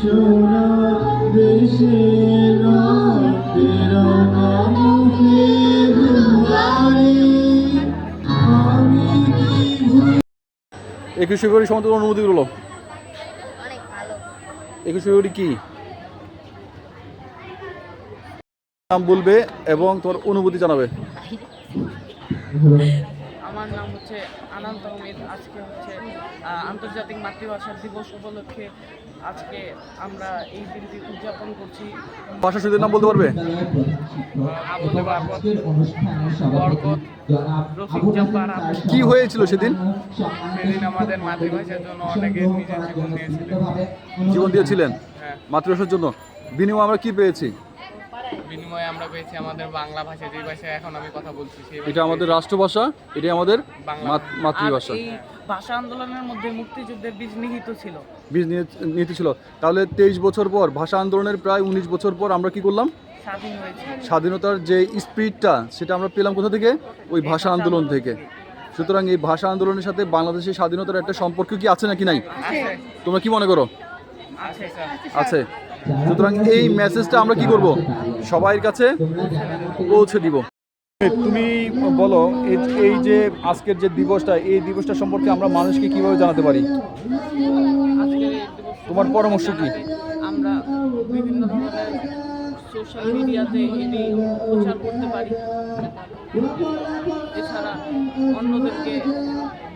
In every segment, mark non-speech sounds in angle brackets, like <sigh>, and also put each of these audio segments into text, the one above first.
সোনা দেশের রক্তের মুখে একুশে ফেব্রুয়ারি সমস্ত অনুমতি গুলো অনেক ভালো। একুশে ফেব্রুয়ারি কি? নাম বলবে এবং তোমার অনুভূতি জানাবে। <laughs> নাম হচ্ছে আনন্দ আহমেদ আজকে হচ্ছে আন্তর্জাতিক মাতৃভাষা দিবস উপলক্ষে আজকে আমরা এই দিনটি উদযাপন করছি। ভাষা শহীদের নাম বলতে পারবে? কি হয়েছিল সেদিন? সেদিন আমাদের মাতৃভাষার জন্য অনেকে নিজের জীবন দিয়েছিলেন। জীবন দিয়েছিলেন? হ্যাঁ। মাতৃভাষার জন্য। বিনিময় আমরা কি পেয়েছি? বিনিময়ে আমরা পেয়েছি আমাদের বাংলা ভাষা যে ভাষায় এখন আমি কথা বলছি সেই এটা আমাদের রাষ্ট্রভাষা এটা আমাদের মাতৃভাষা। এই ভাষা আন্দোলনের মধ্যে মুক্তিযুদ্ধের বীজ নিহিত ছিল। বীজ নিয়ে নীতি ছিল। তাহলে তেইশ বছর পর ভাষা আন্দোলনের প্রায় উনিশ বছর পর আমরা কি করলাম? স্বাধীনতার যে স্পিরিটটা সেটা আমরা পেলাম কোথা থেকে? ওই ভাষা আন্দোলন থেকে। সুতরাং এই ভাষা আন্দোলনের সাথে বাংলাদেশের স্বাধীনতার একটা সম্পর্ক কি আছে নাকি নাই? তোমরা কি মনে করো? আছে। সুতরাং এই মেসেজটা আমরা কি করব? সবাইয়ের কাছে পৌঁছে দিব। তুমি বলো এই- এই যে আজকের যে দিবসটা এই দিবসটা সম্পর্কে আমরা মানুষকে কীভাবে জানাতে পারি? তোমার পরামর্শ কি? আমরা বিভিন্ন ধরনের সোশ্যাল মিডিয়াতে এটি প্রচার করতে পারি। এছাড়া অন্যদেরকে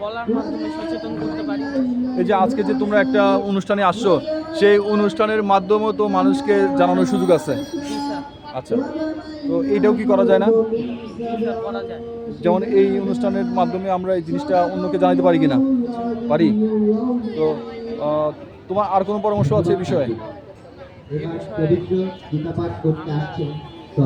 বলার মাধ্যমে সচেতন করতে পারি। এই যে আজকে যে তোমরা একটা অনুষ্ঠানে আসছো সেই অনুষ্ঠানের মাধ্যমেও তো মানুষকে জানানোর সুযোগ আছে। আচ্ছা তো এইটাও কি করা যায় না? যেমন এই অনুষ্ঠানের মাধ্যমে আমরা এই জিনিসটা অন্যকে জানাতে পারি কিনা? পারি? তো তোমার আর কোনো পরামর্শ আছে এই বিষয়ে?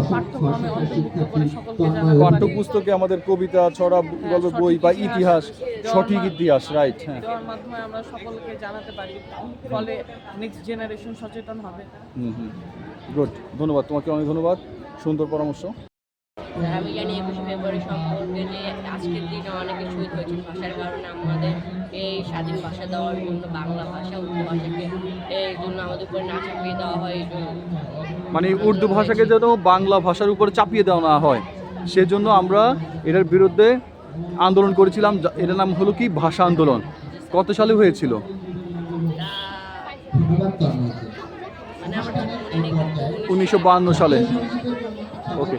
পাঠ্যক্রমে অন্তর্ভুক্ত করে সকলকে পাঠ্যপুস্তকে আমাদের কবিতা ছড়া গল্প বই বা ইতিহাস সঠিক ইতিহাস রাইট হ্যাঁ। দেওয়ার মাধ্যমে আমরা সকলকে জানাতে পারি ফলে নেক্সট জেনারেশন সচেতন হবে। হুম হুম। গুড ধন্যবাদ তোমাকে অনেক ধন্যবাদ। সুন্দর পরামর্শ। আমি জানি একুশে ফেব্রুয়ারি সম্পর্কে যে আজকের দিনে অনেকে শহীদ হয়েছেন ভাষার কারণে আমাদের এই স্বাধীন ভাষা দেওয়ার জন্য বাংলা ভাষা উর্দু ভাষাকে এই জন্য আমাদের উপরে না চাপিয়ে দেওয়া হয় এই জন্য মানে উর্দু ভাষাকে যেন বাংলা ভাষার উপর চাপিয়ে দেওয়া না হয় সেজন্য আমরা এটার বিরুদ্ধে আন্দোলন করেছিলাম এটার নাম হলো কি? ভাষা আন্দোলন। কত সালে হয়েছিল? মানে উনিশশো সালে। ওকে